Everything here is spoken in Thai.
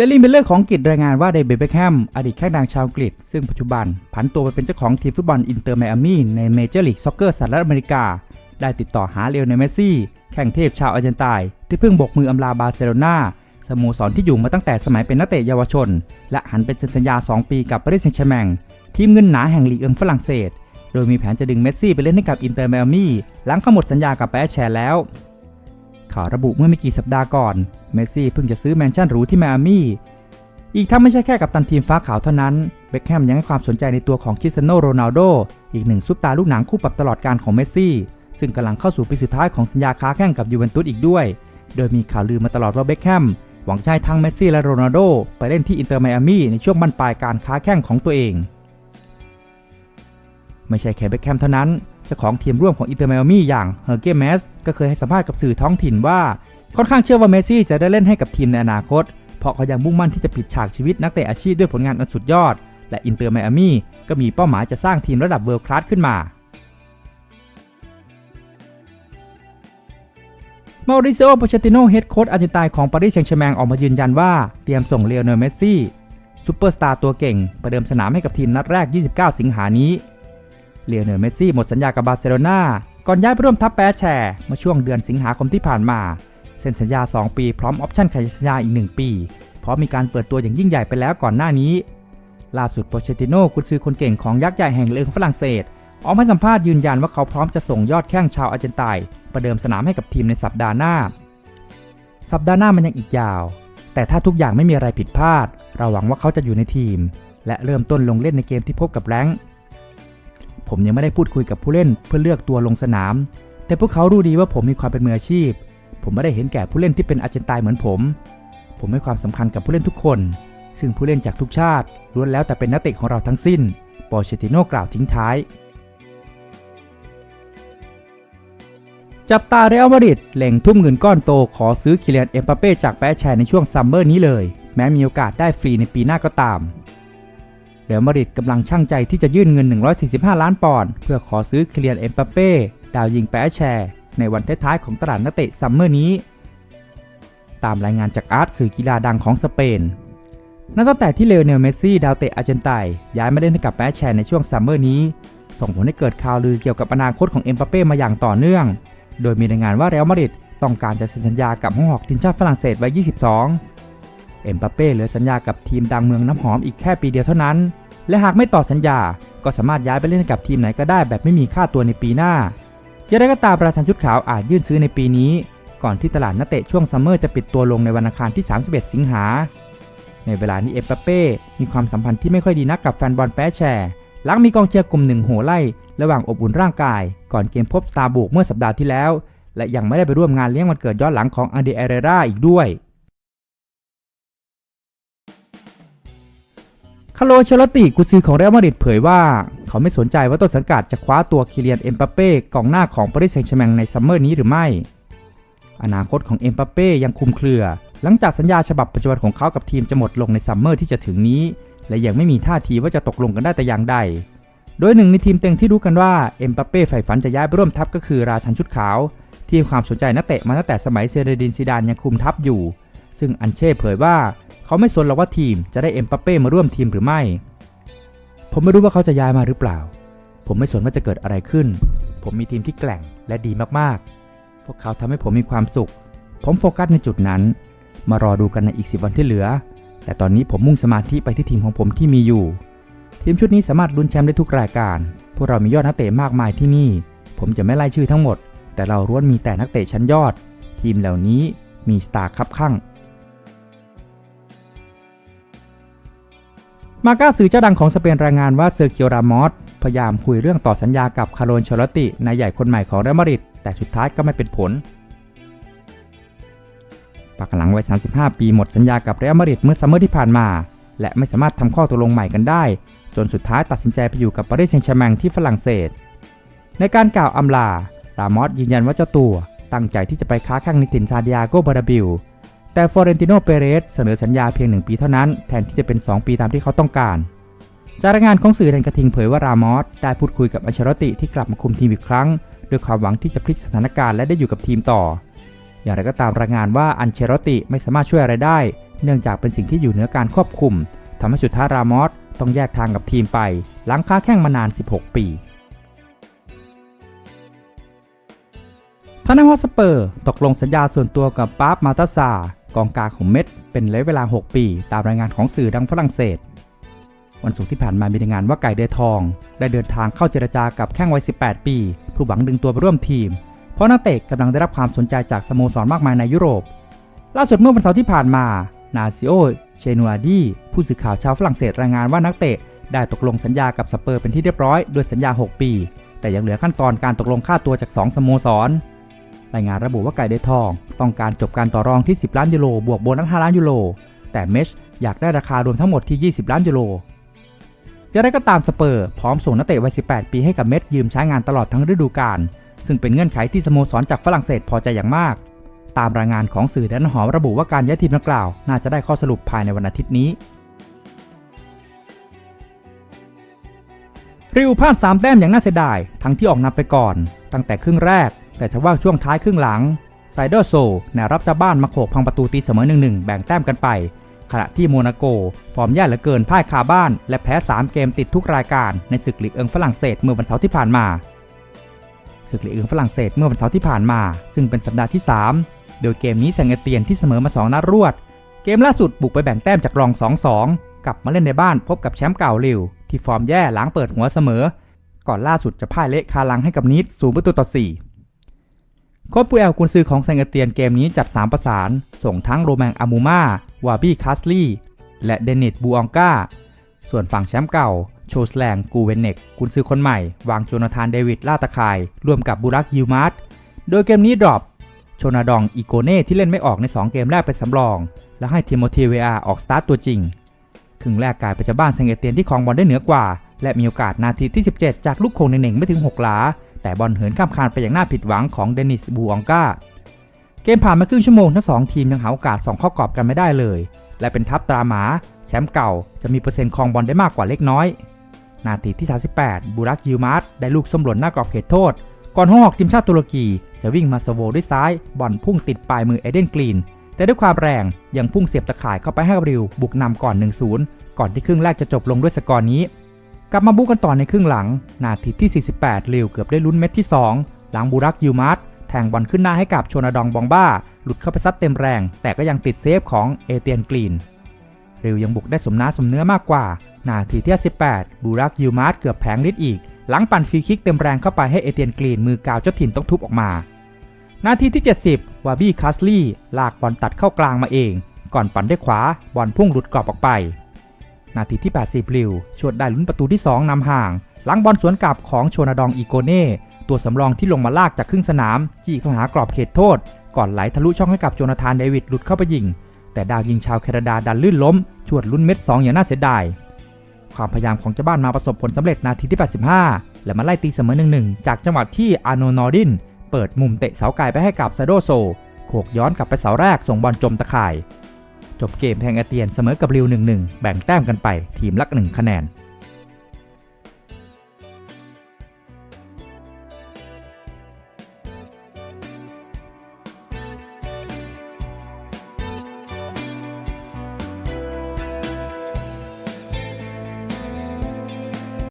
เดลี่มิลเลอร์ของอังกฤษรายงานว่าเดวิดเบคแฮมอดีตแข้งดังชาวอังกฤษ ซึ่งปัจจุบันผันตัวไปเป็นเจ้าของทีมฟุตบอลอินเตอร์ไมอามี่ในเมเจอร์ลีกซ็อกเกอร์สหรัฐอเมริกา ได้ติดต่อหาเลโอเนเมสซี่ แข่งเทพชาวอาร์เจนไตน์ที่เพิ่งบกมืออำลาบาร์เซโลนาสโมสรที่อยู่มาตั้งแต่สมัยเป็นนักเตะเยาวชน และหันเป็นสัญญา 2 ปีกับปารีสแซงต์แชร์แมงทีมเงินหนาแห่งลีกเอิงฝรั่งเศส โดยมีแผนจะดึงเมสซี่ไปเล่นให้กับอินเตอร์ไมอามี่หลังเขาหมดสัญญากับแปรแชร์แล้วข่าวระบุเมื่อไม่กี่สัปดาห์ก่อน เมสซี่เพิ่งจะซื้อแมนชั่นหรูที่ไมอามี่อีกทั้งไม่ใช่แค่กับตันทีมฟ้าขาวเท่านั้น เบคแฮมยังให้ความสนใจในตัวของคริสเตียโนโรนัลโดอีกหนึ่งซุปตาลูกหนังคู่ปรับตลอดการของเมสซี่ซึ่งกำลังเข้าสู่ปีสุดท้ายของสัญญาค้าแข่งกับยูเวนตุสอีกด้วย โดยมีข่าวลือมาตลอดว่าเบคแฮมหวังให้ทั้งเมสซี่และโรนัลโดไปเล่นที่อินเตอร์ไมอามี่ในช่วงบรรปลายการค้าแข่งของตัวเอง ไม่ใช่แค่เบคแฮมเท่านั้นเจ้าของทีมร่วมของอินเตอร์ไมอามี่อย่างเฮอร์เกมสก็เคยให้สัมภาษณ์กับสื่อท้องถิ่นว่า ค่อนข้างเชื่อว่าเมสซี่จะได้เล่นให้กับทีมในอนาคต เพราะเขายังมุ่งมั่นที่จะปิดฉากชีวิตนักเตะอาชีพด้วยผลงานอันสุดยอด และอินเตอร์ไมอามี่ก็มีเป้าหมายจะสร้างทีมระดับเวิลด์คลาสขึ้นมามาริซิโอ โปเชติโนเฮดโค้ชอาร์เจนไตน์ของปารีสแซงต์แชร์แมงออกมายืนยันว่าเตรียมส่งเลโอเนลเมสซี่ซูเปอร์สตาร์ตัวเก่ง ประเดิมสนามให้กับทีมนัดแรก 29 สิงหานี้เลโอเนลเมสซี่หมดสัญญากับบาร์เซโลนาก่อนย้ายไปร่วมทัพแปรแชร์เมื่อช่วงเดือนสิงหาคมที่ผ่านมา เซ็นสัญญา 2 ปีพร้อมออปชั่นขยายสัญญาอีก 1 ปี เพราะมีการเปิดตัวอย่างยิ่งใหญ่ไปแล้วก่อนหน้านี้ ล่าสุดโปเชติโน่กุนซือคนเก่งของยักษ์ใหญ่แห่งเลืองฝรั่งเศส ออกมาสัมภาษณ์ยืนยันว่าเขาพร้อมจะส่งยอดแข้งชาวอาร์เจนไตน์ประเดิมสนามให้กับทีมในสัปดาห์หน้า สัปดาห์หน้ามันยังอีกยาว แต่ถ้าทุกอย่างไม่มีอะไรผิดพลาด เราหวังว่าเขาจะอยู่ในทีม และเริ่มต้นลงเล่นในเกมที่พบกับแรงผมยังไม่ได้พูดคุยกับผู้เล่นเพื่อเลือกตัวลงสนาม แต่พวกเขารู้ดีว่าผมมีความเป็นมืออาชีพ ผมไม่ได้เห็นแก่ผู้เล่นที่เป็นอาร์เจนไตน์เหมือนผม ผมให้ความสำคัญกับผู้เล่นทุกคน ซึ่งผู้เล่นจากทุกชาติล้วนแล้วแต่เป็นนักเตะของเราทั้งสิ้นปอเชติโนกล่าวทิ้งท้าย จับตาเรอัลมาดริดเล็งทุ่มเงินก้อนโตขอซื้อคิเลียนเอ็มปาเป้จากแปรแชร์ในช่วงซัมเมอร์นี้เลย แม้มีโอกาสได้ฟรีในปีหน้าก็ตามเรอัลมาดริดกำลังช่างใจที่จะยื่นเงิน 145 ล้านปอนด์เพื่อขอซื้อคิเลียนเอ็มปาเป้ดาวยิงแปรแชร์ ในวันท้ายๆของตลาดนักเตะซัมเมอร์นี้ ตามรายงานจากอาร์ตสื่อกีฬาดังของสเปน นับตั้งแต่ที่เลโอเนลเมสซี่ดาวเตะอาร์เจนไตน์ย้ายมาเล่นให้กับแปรแชร์ในช่วงซัมเมอร์นี้ ส่งผลให้เกิดข่าวลือเกี่ยวกับอนาคตของเอ็มปาเป้มาอย่างต่อเนื่อง โดยมีรายงานว่าเรอัลมาดริดต้องการจะเซ็นสัญญากับห้องหอกทีมชาติฝรั่งเศสไว้22 เอ็มปาเป้เหลือสัญญากับทีมดังเมืองน้ำหอมอีกแค่ปีเดียวเท่านั้น และหากไม่ต่อสัญญา ก็สามารถย้ายไปเล่นให้กับทีมไหนก็ได้แบบไม่มีค่าตัวในปีหน้า อย่างไรก็ตามประธานชุดขาวอาจยื่นซื้อในปีนี้ ก่อนที่ตลาดนักเตะช่วงซัมเมอร์จะปิดตัวลงในวันอังคารที่ 31 สิงหา ในเวลานี้เอ็มปเป้มีความสัมพันธ์ที่ไม่ค่อยดีนักกับแฟนบอลแปรแชร์หลังมีกองเชียร์กลุ่มหนึ่งโห่ไล่ ระหว่างอบอุ่นร่างกาย ก่อนเกมพบสตาร์บุกเมื่อสัปดาห์ที่แล้ว และยังไม่ได้ไปร่วมงานเลี้ยงวันเกิดย้อนหลังของอันเดเอเรราอีกด้วยคาร์โลเชลติกุซือของเรอัลมาดริดเผยว่า เขาไม่สนใจว่าต้นสังกัดจะคว้าตัวคิเลียนเอ็มปาเป้กองหน้าของปารีสแซงต์แชร์แมงในซัมเมอร์นี้หรือไม่ อนาคตของเอ็มปาเป้ยังคลุมเครือ หลังจากสัญญาฉบับปัจจุบันของเขากับทีมจะหมดลงในซัมเมอร์ที่จะถึงนี้ และยังไม่มีท่าทีว่าจะตกลงกันได้แต่อย่างใด โดยหนึ่งในทีมเต็งที่รู้กันว่าเอ็มปาเป้ใฝ่ฝันจะย้ายไปร่วมทัพก็คือราชันชุดขาว ที่ความสนใจนักเตะมาตั้งแต่สมัยเซเรดินซิดานยังคุมทัพอยู่ ซึ่งอันเช่เผยว่า เขาไม่สนหรอกว่าทีมจะได้เอ็มปาเป้มาร่วมทีมหรือไม่ ผมไม่รู้ว่าเขาจะย้ายมาหรือเปล่า ผมไม่สนว่าจะเกิดอะไรขึ้น ผมมีทีมที่แกร่งและดีมากๆ พวกเขาทำให้ผมมีความสุข ผมโฟกัสในจุดนั้น มารอดูกันในอีกสิวันที่เหลือ แต่ตอนนี้ผมมุ่งสมาธิไปที่ทีมของผมที่มีอยู่ ทีมชุดนี้สามารถลุ้นแชมป์ได้ทุกรายการ พวกเรามียอดนักเตะมากมายที่นี่ ผมจะไม่ไล่ชื่อทั้งหมด แต่เราล้วนมีแต่นักเตะชั้นยอด ทีมเหล่านี้มีสตาร์คับข้าง มาก้าสื่อเจ้าดังของสเปนรายงานว่าเซอร์เคียวรามอสพยายามคุยเรื่องต่อสัญญากับคาร์โลนชอลตินายใหญ่คนใหม่ของเรอัลมาดริดแต่สุดท้ายก็ไม่เป็นผลปากหลังวัย 35 ปีหมดสัญญากับเรอัลมาดริดเมื่อซัมเมอร์ที่ผ่านมา และไม่สามารถทำข้อตกลงใหม่กันได้ จนสุดท้ายตัดสินใจไปอยู่กับปารีสแซงต์แชร์แมงที่ฝรั่งเศส ในการกล่าวอำลา รามอสยืนยันว่าเจ้าตัว ตั้งใจที่จะไปค้าแข่งในถิ่นซาดิอาโกบาราบิล แต่ฟอเรนติโนเปเรสเสนอสัญญาเพียง 1 ปีเท่านั้น แทนที่จะเป็น 2 ปีตามที่เขาต้องการ จากรายงานของสื่อแดนกระทิงเผยว่ารามอสได้พูดคุยกับอัชรติที่กลับมาคุมทีมอีกครั้งด้วยความหวังที่จะพลิกสถานการณ์และได้อยู่กับทีมต่อ อย่างไรก็ตามรายงานว่าอันเชรติไม่สามารถช่วยอะไรได้ เนื่องจากเป็นสิ่งที่อยู่เหนือการควบคุมทำให้สุดท้ายรามอสต้องแยกทางกับทีมไป หลังค้าแข่งมานาน 16 ปีทานฮอสเปอร์ ตกลงสัญญาส่วนตัวกับปาร์ปมาตาซา กองกลางของเม็ดเป็นระยะเวลา 6 ปี ตามรายงานของสื่อดังฝรั่งเศส วันศุกร์ที่ผ่านมามีรายงานว่าไก่เดทอง ได้เดินทางเข้าเจรจากับแข้งวัย 18 ปีผู้หวังดึงตัวไปร่วมทีม เพราะนักเตะกำลังได้รับความสนใจจากสโมสรมากมายในยุโรป ล่าสุดเมื่อวันเสาร์ที่ผ่านมา นาซิโอ เชนัวดีผู้สื่อข่าวชาวฝรั่งเศสรายงานว่านักเตะได้ตกลงสัญญากับสเปอร์เป็นที่เรียบร้อยด้วยสัญญา 6 ปี แต่ยังเหลือขั้นตอนการตกลงค่าตัวจาก 2 สโมสร รายงานระบุว่าไก่เดทอง ต้องการจบการต่อรองที่ 10 ล้านยูโรบวกโบนัส5ล้านยูโร แต่เมชอยากได้ราคารวมทั้งหมดที่ 20 ล้านยูโรอย่างไรก็ตามสเปอร์พร้อมส่งนักเตะวัย 18 ปีให้กับเม็ดยืมใช้งานตลอดทั้งฤดูกาล ซึ่งเป็นเงื่อนไขที่สโมสรจากฝรั่งเศสพอใจอย่างมาก ตามรายงานของสื่อแดนหอมระบุว่าการย้ายทีมดังกล่าว น่าจะได้ข้อสรุปภายในวันอาทิตย์นี้ริวพลาด3แต้มอย่างน่าเสียดาย ทั้งที่ออกนำไปก่อน ตั้งแต่ครึ่งแรก แต่ทว่าช่วงท้ายครึ่งหลังไซเดอร์โซแนวรับเจ้าบ้านมาโขกพังประตูตีเสมอ1-1แบ่งแต้มกันไป ขณะที่โมนาโก ฟอร์มแย่เหลือเกินพ่ายคาบ้าน และแพ้ 3 เกมติดทุกรายการในศึกลีกเอิงฝรั่งเศสเมื่อวันเสาร์ที่ผ่านมาศึกลีกเอิงฝรั่งเศสเมื่อวันเสาร์ที่ผ่านมา ซึ่งเป็นสัปดาห์ที่ 3 โดยเกมนี้แซงเอเตียนที่เสมอมา 2 นัดรวด เกมล่าสุดบุกไปแบ่งแต้มจากรอง 2-2 กลับมาเล่นในบ้านพบกับแชมป์เก่าลิวที่ฟอร์มแย่หลังเปิดหัวเสมอ ก่อนล่าสุดจะพ่ายเละคาลังให้กับนิดศูนย์ประตูต่อ4 โค้ชปูแอลกุนซือของแซงเอเตียนเกมนี้จัด 3 ประสาน ส่งทั้งโรแมงอามูมาวาบี้คาสลีและเดนิตบูอองกาส่วนฝั่งแชมป์เก่า โชสแลงกูเวนเนกกุนซือคนใหม่ วางโจนาธานเดวิดลาตะคายร่วมกับบูรักยิวมาร์ตโดยเกมนี้ดรอปโชนาดองอีโกเน่ที่เล่นไม่ออกใน 2 เกมแรกเป็นสำรอง และให้ทิโมธีเวอาออกสตาร์ตตัวจริงครึ่งแรกกลายเป็นเจ้าบ้านแซงเอเตียนที่ครองบอลได้เหนือกว่า และมีโอกาสนาทีที่ 17 จากลูกโคงในเหน่งไม่ถึง 6 หลา แต่บอลเหินข้ามคานไปอย่างน่าผิดหวังของเดนิสบูอองกาเกมผ่านมาครึ่งชั่วโมงทั้งสองทีมยังหาโอกาสส่องข้ากรอบกันไม่ได้เลย และเป็นทัพตราหมา แชมป์เก่าจะมีเปอร์เซ็นต์ครองบอลได้มากกว่าเล็กน้อย นาทีที่ 38 บูรักยิวมาร์ตได้ลูกส้มหล่นหน้ากรอบเขตโทษ ก่อนห้องออกทีมชาติตุรกี จะวิ่งมาสโวด้วยซ้ายบอลพุ่งติดปลายมือเอเดนกรีนแต่ด้วยความแรงยังพุ่งเสียบตะข่ายเข้าไปให้กับริวบุกนำก่อน 1-0 ก่อนที่ครึ่งแรกจะจบลงด้วยสกอร์นี้ กลับมาบุกกันต่อในครึ่งหลัง นาทีที่ 48ริวเกือบได้ลุ้นเม็ดที่ 2 หลังบูรักยิวมาร์ตแทงบอลขึ้นหน้าให้กับโชนาดองบองบ้า หลุดเข้าไปซัดเต็มแรง แต่ก็ยังติดเซฟของเอเตียนกรีนริวยังบุกได้สมน้าสมเนื้อมากกว่า นาทีที่ 18 บูรักยิวมาร์ตเกือบแผงฤทธิ์อีก หลังปั่นฟรีคิกเต็มแรงเข้าไปให้เอเตียนกรีนมือกาวเจ้าถิ่นต้องทุบออกมา นาทีที่ 70 วาบี้คาสลี่ลากบอลตัดเข้ากลางมาเอง ก่อนปั่นด้วยขวาบอลพุ่งหลุดกรอบออกไป นาทีที่ 80ลิวชวดได้ลุ้นประตูที่ 2นำห่าง หลังบอลสวนกลับของโชนาดองอีโกเน่ ตัวสำรองที่ลงมาลากจากครึ่งสนาม จี้เข้าหากรอบเขตโทษ ก่อนไหลทะลุช่องให้กับโจนาธานเดวิดหลุดเข้าไปยิง แต่ดาวยิงชาวแคนาดาดันลื่นล้ม ชวดลุ้นเม็ด 2 อย่างน่าเสียดาย ความพยายามของเจ้าบ้านมาประสบผลสำเร็จนาทีที่ 85 และมาไล่ตีเสมอ1-1จากจังหวะที่อาโนนอร์ดินเปิดมุมเตะเสาไกลไปให้กับซาโดโซโขกย้อนกลับไปเสาแรกส่งบอลจมตะข่าย จบเกมแทงอาเตียนเสมอกับริว 1-1 แบ่งแต้มกันไปทีมละ1คะแนน